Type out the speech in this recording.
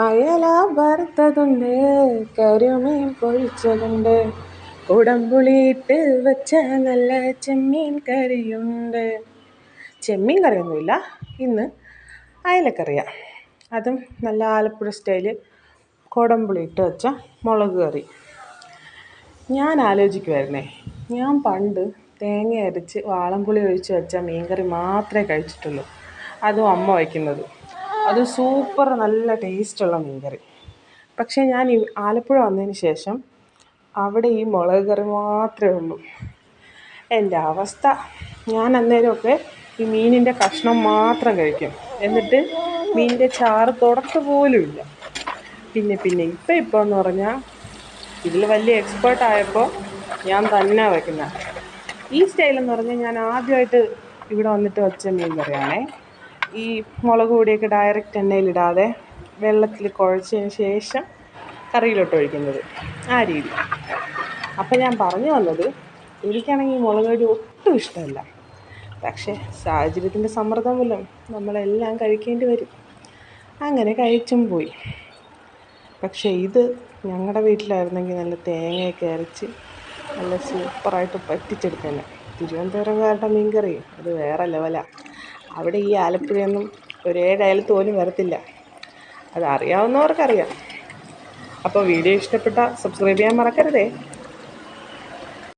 അയല വറുത്തതുണ്ട് കരിമീൻ പൊഴിച്ചതുണ്ട്. കുടംപുളിയിട്ട് വെച്ച നല്ല ചെമ്മീൻ കറിയുണ്ട്. ചെമ്മീൻ കറിയൊന്നുമില്ല ഇന്ന് അയലക്കറിയാണ് അതും നല്ല ആലപ്പുഴ സ്റ്റൈൽ കുടംപുളിയിട്ട് വെച്ച മുളക് കറി. ഞാൻ ആലോചിക്കുമായിരുന്നേ ഞാൻ പണ്ട് തേങ്ങ അരച്ച് വാളംപുളി ഒഴിച്ച് വെച്ച മീൻകറി മാത്രമേ കഴിച്ചിട്ടുള്ളൂ. അതും അമ്മ വയ്ക്കുന്നത്. അത് സൂപ്പർ നല്ല ടേസ്റ്റുള്ള മീൻകറി. പക്ഷേ ഞാൻ ആലപ്പുഴ വന്നതിന് ശേഷം അവിടെ ഈ മുളക് കറി മാത്രമേ ഉള്ളൂ. എന്റെ അവസ്ഥ. ഞാൻ അന്നേരമൊക്കെ ഈ മീനിന്റെ കഷ്ണം മാത്രം കഴിക്കും. എന്നിട്ട് മീനിന്റെ ചാറ് തുടക്ക പോലുമില്ല പിന്നെ പിന്നെ ഇപ്പം ഇപ്പോൾ എന്ന് പറഞ്ഞാൽ ഇതിൽ വലിയ എക്സ്പേർട്ട് ആയപ്പോൾ ഞാൻ തന്നെ വയ്ക്കുന്നത് ഈ സ്റ്റൈലെന്ന് പറഞ്ഞാൽ ഞാൻ ആദ്യമായിട്ട് ഇവിടെ വന്നിട്ട് വെച്ച മീൻ കറിയാണേ ഈ മുളക് പൊടിയൊക്കെ ഡയറക്റ്റ് എണ്ണയിലിടാതെ വെള്ളത്തിൽ കുഴച്ചതിന് ശേഷം കറിയിലോട്ട് ഒഴിക്കുന്നത് ആ രീതി. അപ്പം ഞാൻ പറഞ്ഞു വന്നത് എനിക്കാണെങ്കിൽ മുളക് പൊടി ഒട്ടും ഇഷ്ടമല്ല. പക്ഷേ സാഹചര്യത്തിന്റെ സമ്മർദ്ദം മൂലം നമ്മളെല്ലാം കഴിക്കേണ്ടി വരും. അങ്ങനെ കഴിച്ചും പോയി. പക്ഷേ ഇത് ഞങ്ങളുടെ വീട്ടിലായിരുന്നെങ്കിൽ നല്ല തേങ്ങയൊക്കെ അരച്ച് നല്ല സൂപ്പറായിട്ട് പറ്റിച്ചെടുത്തേനെ തിരുവനന്തപുരംകാരുടെ മീൻ കറി അത് വേറെ ലെവലാണ് അവിടെ ഈ ആലപ്പുഴയൊന്നും ഒരേ ഡയൽ പോലും വരത്തില്ല. അതറിയാവുന്നവർക്കറിയാം. അപ്പോൾ വീഡിയോ ഇഷ്ടപ്പെട്ടാൽ സബ്സ്ക്രൈബ് ചെയ്യാൻ മറക്കരുതേ.